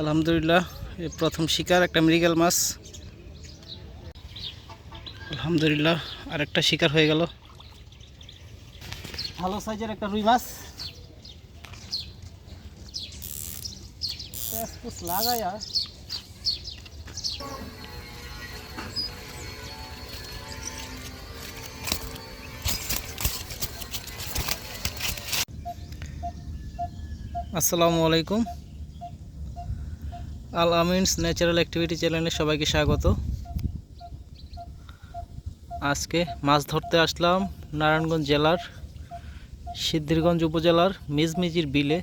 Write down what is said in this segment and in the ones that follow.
আলহামদুলিল্লাহ এই প্রথম শিকার, একটা মৃগেল মাছ। আলহামদুলিল্লাহ, আরেকটা শিকার হয়ে গেল। ভালো সাইজের একটা রুই মাছ। আসসালামু আলাইকুম। আল আমিনস ন্যাচারাল অ্যাক্টিভিটি চ্যানেলে সবাইকে স্বাগত। আজকে মাছ ধরতে আসলাম নারায়ণগঞ্জ জেলার সিদ্ধিরগঞ্জ উপজেলার মিজমিজির বিলে।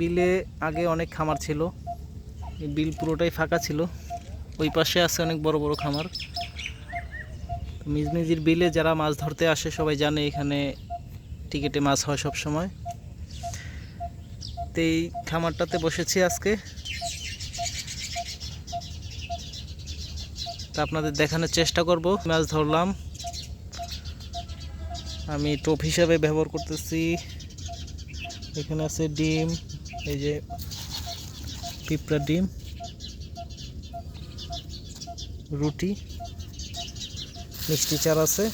বিলে আগে অনেক খামার ছিল। বিল পুরোটাই ফাঁকা ছিল। ওই পাশে আছে অনেক বড় বড় খামার। মিজমিজির বিলে যারা মাছ ধরতে আসে সবাই জানে এখানে টিকিটে মাছ হয় সব সময় এই খামারটাতে বসেছি আজকে। তা আপনাদের দেখানোর চেষ্টা করব। মাছ ধরলাম। আমি টোপ হিসাবে ব্যবহার করতেছি। এখানে আছে ডিম, এই যে পিঁপড়ার ডিম, রুটি, মিষ্টি চার আছে।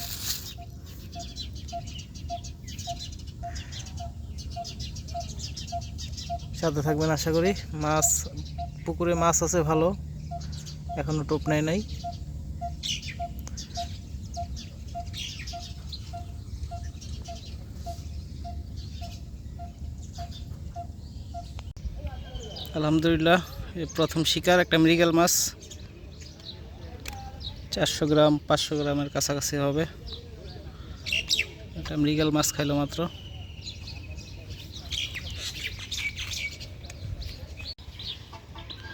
সাথে থাকবেন আশা করি। মাছ, পুকুরে মাছ আছে ভালো। এখনও টোপ নেয় নাই। আলহামদুলিল্লাহ প্রথম শিকার একটা মৃগেল মাছ। চারশো গ্রাম, পাঁচশো গ্রামের কাছাকাছি হবে। একটা মৃগেল মাছ খাইলো মাত্র।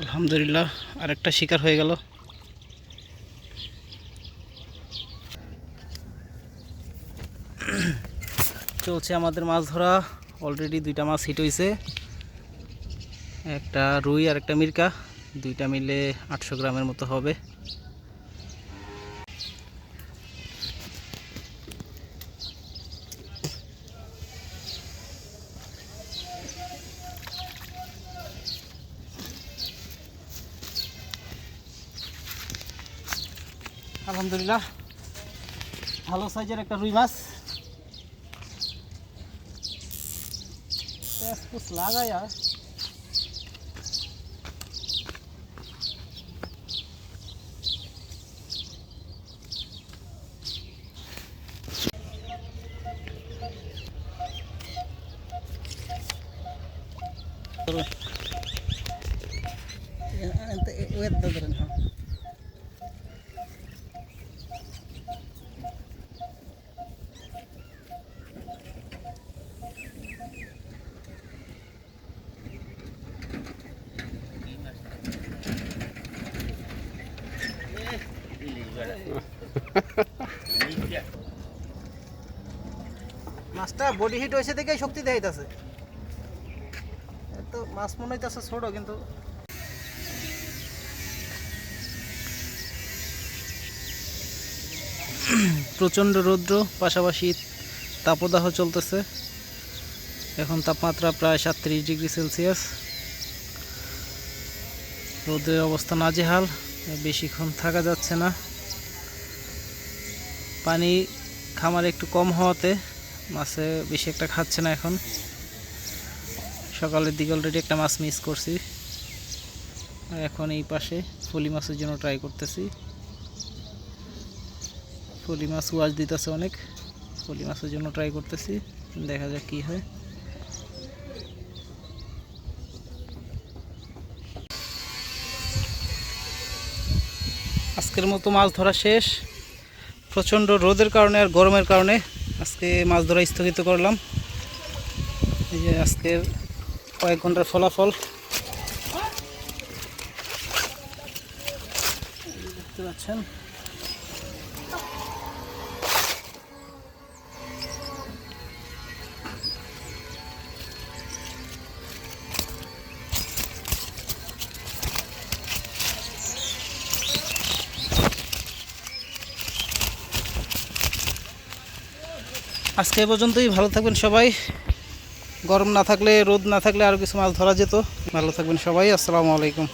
আলহামদুলিল্লাহ, আরেকটা শিকার হয়ে গেল। চলছে আমাদের মাছ ধরা। অলরেডি দুইটা মাছ হিট হয়েছে একটা রুই আর একটা মির্কা। দুইটা মিলে আটশো গ্রামের মতো হবে। Alhamdulillah. Halo saja, একটা রুই মাছ Tes pus আর ya. wait, মাছটা বডি হিট হয়েছে দেখে শক্তি দেখাইতেছে তো মাছ মনে হইতেছে ছোট, কিন্তু প্রচণ্ড রৌদ্র, পাশাপাশি তাপদাহ চলতেছে। এখন তাপমাত্রা প্রায় সাতত্রিশ ডিগ্রি সেলসিয়াস। রোদের অবস্থা নাজেহাল, বেশিক্ষণ থাকা যাচ্ছে না। পানি খামার একটু কম হওয়াতে মাছে বেশি একটা খাচ্ছে না এখন। সকালের দিকে অলরেডি একটা মাছ মিস করছি। আর এখন এই পাশে ফলি মাছের জন্য ট্রাই করতেছি। ফলি মাছ ওয়াজ দিতেছে অনেক। ফলি মাছের জন্য ট্রাই করতেছি। দেখা যাক কি হয়। আজকের মতো মাছ ধরা শেষ। প্রচণ্ড রোদের কারণে আর গরমের কারণে আজকে মাছ ধরা স্থগিত করলাম। এই যে আজকের কয়েক ঘণ্টার ফলাফল। দেখতে পাচ্ছেন? আজকে এ পর্যন্তই। ভালো থাকবেন সবাই। গরম না থাকলে, রোদ না থাকলে আরও কিছু মাছ ধরা যেত। ভালো থাকবেন সবাই। আসসালামু আলাইকুম।